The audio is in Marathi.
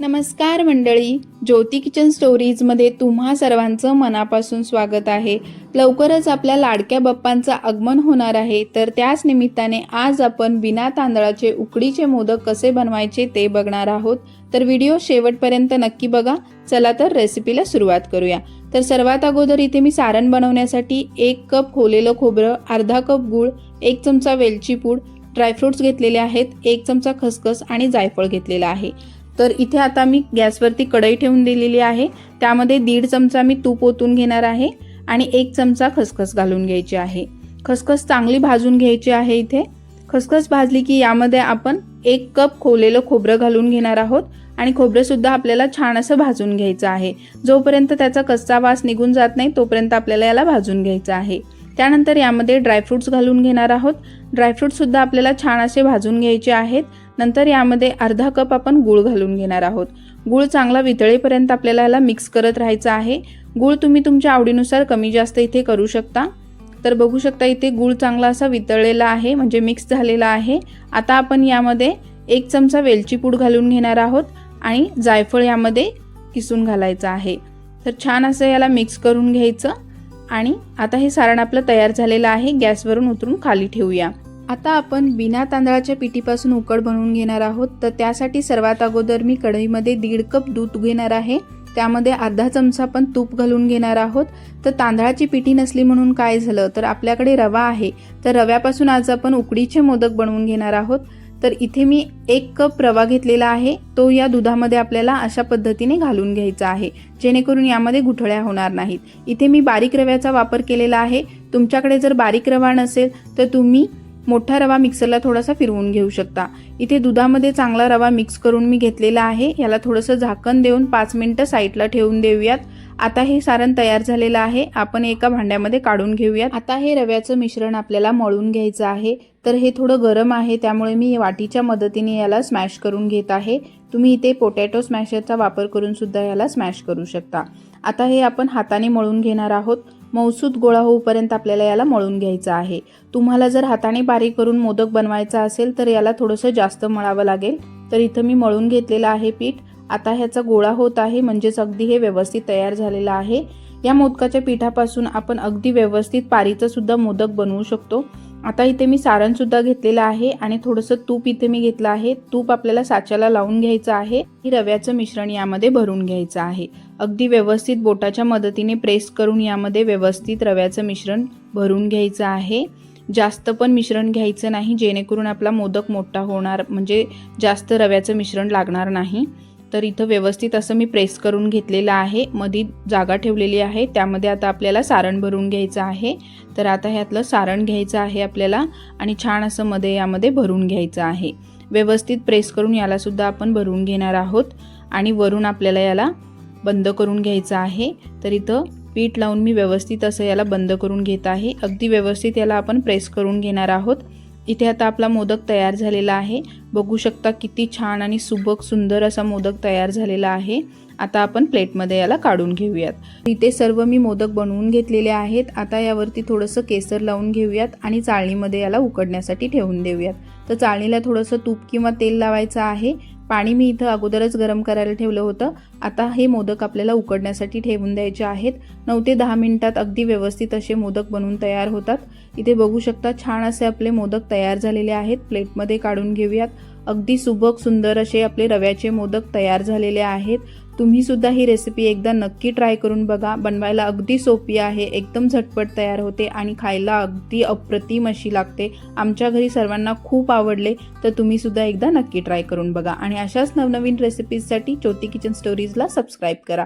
नमस्कार मंडळी ज्योती किचन स्टोरीजमध्ये तुम्हा सर्वांचं मनापासून स्वागत आहे. लवकरच आपल्या लाडक्या बाप्पांचं आगमन होणार आहे तर त्याच निमित्ताने आज आपण बिना तांदळाचे उकडीचे मोदक कसे बनवायचे ते बघणार आहोत. तर व्हिडिओ शेवटपर्यंत नक्की बघा. चला तर रेसिपीला सुरुवात करूया. तर सर्वात अगोदर इथे मी सारण बनवण्यासाठी एक कप खोलेलं खोबरं अर्धा कप गूळ एक चमचा वेलची पूड ड्रायफ्रुट्स घेतलेले आहेत एक चमचा खसखस आणि जायफळ घेतलेला आहे. तर इथे आता मी गॅसवरती कढई ठेवून दिलेली आहे. त्यामध्ये दीड चमचा मी तूप ओतून घेणार आहे आणि एक चमचा खसखस घालून घ्यायची आहे. खसखस चांगली भाजून घ्यायची आहे इथे. खसखस भाजली की यामध्ये आपण एक कप खोलेलं खोबरं घालून घेणार आहोत आणि खोबरंसुद्धा आपल्याला छान असं भाजून घ्यायचं आहे. जोपर्यंत त्याचा कच्चा वास निघून जात नाही तोपर्यंत आपल्याला याला भाजून घ्यायचं आहे. त्यानंतर यामध्ये ड्रायफ्रूट्स घालून घेणार आहोत. ड्रायफ्रूटसुद्धा आपल्याला छान असे भाजून घ्यायचे आहेत. नंतर यामध्ये अर्धा कप आपण गूळ घालून घेणार आहोत. गूळ चांगला वितळेपर्यंत आपल्याला याला मिक्स करत राहायचं आहे. गूळ तुम्ही तुमच्या आवडीनुसार कमी जास्त इथे करू शकता. तर बघू शकता इथे गूळ चांगला असा वितळलेला आहे म्हणजे मिक्स झालेला आहे. आता आपण यामध्ये एक चमचा वेलची पूड घालून घेणार आहोत आणि जायफळ यामध्ये किसून घालायचं आहे. तर छान असं याला मिक्स करून घ्यायचं. आणि आता हे सारण आपलं तयार झालेलं आहे गॅसवरून उतरून खाली ठेवूया. आता आपण बिना तांदळाच्या पिठीपासून उकड बनवून घेणार आहोत. तर त्यासाठी सर्वात अगोदर मी कढईमध्ये दीड कप दूध घेणार आहे. त्यामध्ये अर्धा चमचा पण तूप घालून घेणार आहोत. तर तांदळाची पिठी नसली म्हणून काय झालं? तर आपल्याकडे रवा आहे. तर रव्यापासून आज आपण उकडीचे मोदक बनवून घेणार आहोत. तर इथे मी एक कप रवा घेतलेला आहे. तो या दुधामध्ये आपल्याला अशा पद्धतीने घालून घ्यायचा आहे. जेणेकरून यामध्ये गुठळ्या होणार नाहीत. इथे मी बारीक रव्याचा वापर केलेला आहे. तुमच्याकडे जर बारीक रवा नसेल तर तुम्ही मोठा रवा मिक्सरला थोडासा फिरवून घेऊ शकता. इथे दुधामध्ये चांगला रवा मिक्स करून मी घेतलेला आहे. याला थोडंसं झाकण देऊन पाच मिनटं साईडला ठेवून देऊयात. आता हे सारण तयार झालेलं आहे. आपण एका भांड्यामध्ये काढून घेऊयात. आता हे रव्याचं मिश्रण आपल्याला मळून घ्यायचं आहे. तर हे थोडं गरम आहे त्यामुळे मी वाटीच्या मदतीने याला स्मॅश करून घेत आहे. तुम्ही इथे पोटॅटो स्मॅशरचा वापर करून सुद्धा याला स्मॅश करू शकता. आता हे आपण हाताने मळून घेणार आहोत. मौसूद गोळा होऊपर्यंत आपल्याला याला मळून घ्यायचं आहे. तुम्हाला जर हाताने बारीक करून मोदक बनवायचा असेल तर याला थोडंसं जास्त मळावं लागेल. तर इथं मी मळून घेतलेलं आहे पीठ. आता ह्याचा गोळा होत आहे म्हणजेच अगदी हे व्यवस्थित तयार झालेलं आहे. या मोदकाच्या पिठापासून आपण अगदी व्यवस्थित पारीचं सुद्धा मोदक बनवू शकतो. आता इथे मी सारण सुद्धा घेतलेलं आहे आणि थोडंसं तूप इथे मी घेतलं आहे. तूप आपल्याला साच्याला लावून घ्यायचं आहे. ही रव्याचं मिश्रण यामध्ये भरून घ्यायचं आहे. अगदी व्यवस्थित बोटाच्या मदतीने प्रेस करून यामध्ये व्यवस्थित रव्याचं मिश्रण भरून घ्यायचं आहे. जास्त पण मिश्रण घ्यायचं नाही जेणेकरून आपला मोदक मोठा होणार म्हणजे जास्त रव्याचं मिश्रण लागणार नाही. तर इथं व्यवस्थित असं मी प्रेस करून घेतलेलं आहे. मधी जागा ठेवलेली आहे. त्यामध्ये आता आपल्याला सारण भरून घ्यायचं आहे. तर आता ह्यातलं सारण घ्यायचं आहे आपल्याला आणि छान असं मध्ये यामध्ये भरून घ्यायचं आहे. व्यवस्थित प्रेस करून यालासुद्धा आपण भरून घेणार आहोत. आणि वरून आपल्याला याला बंद करून घ्यायचं आहे. तर इथं पीठ लावून मी व्यवस्थित असं याला बंद करून घेत आहे. अगदी व्यवस्थित याला आपण प्रेस करून घेणार आहोत. इथे आता आपला मोदक तयार झालेला आहे. बघू शकता किती छान आणि सुबक सुंदर असा मोदक तयार झालेला आहे. आता आपण प्लेटमध्ये याला काढून घेऊयात. इथे सर्व मी मोदक बनवून घेतलेले आहेत. आता यावरती थोडंसं केसर लावून घेऊयात आणि चाळणीमध्ये याला उकडण्यासाठी ठेवून देऊयात. तर चाळणीला थोडंसं तूप किंवा तेल लावायचं आहे. पाणी मी इथं अगोदरच गरम करायला ठेवलं होतं. आता हे मोदक आपल्याला उकडण्यासाठी ठेवून द्यायचे आहेत. नऊ ते दहा मिनिटात अगदी व्यवस्थित असे मोदक बनवून तयार होतात. इथे बघू शकता छान असे आपले मोदक तयार झालेले आहेत. प्लेटमध्ये काढून घेऊयात. अगदी सुबक सुंदर असे आपले रव्याचे मोदक तयार झालेले आहेत. तुम्ही सुद्धा ही रेसिपी एकदा नक्की ट्राय करून बघा. बनवायला अगदी सोपी आहे. एकदम झटपट तयार होते आणि खायला अगदी अप्रतिम अशी लागते. आमच्या घरी सर्वांना खूप आवडले तर तुम्ही सुद्धा एकदा नक्की ट्राय करून बघा. आणि अशाच नवनवीन रेसिपीजसाठी ज्योती किचन स्टोरीजला सबस्क्राईब करा.